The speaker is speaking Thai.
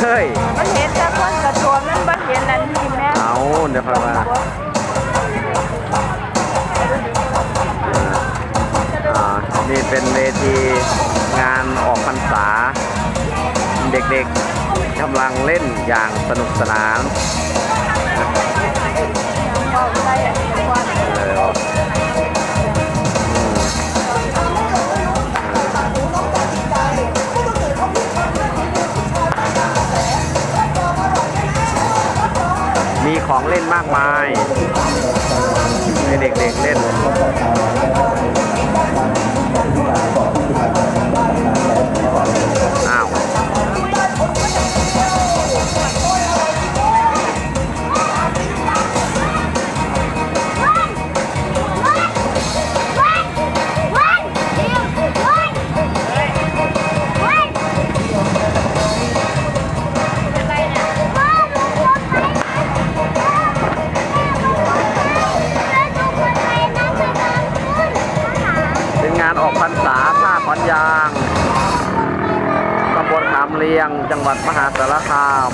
เฮ้ย มันเห็นแต่คนกระโดดมันบ่เห็นอันนี้แม่เอาเดี๋ยวพามาอ่านี่เป็นเวทีงานออกพรรษา เด็กๆกำลังเล่นอย่างสนุกสนาน มีของเล่นมากมายให้เด็กๆเล่นานออกพรรษาผ้าขอนยางตำบลขามเลียง จังหวัดมหาสารคาม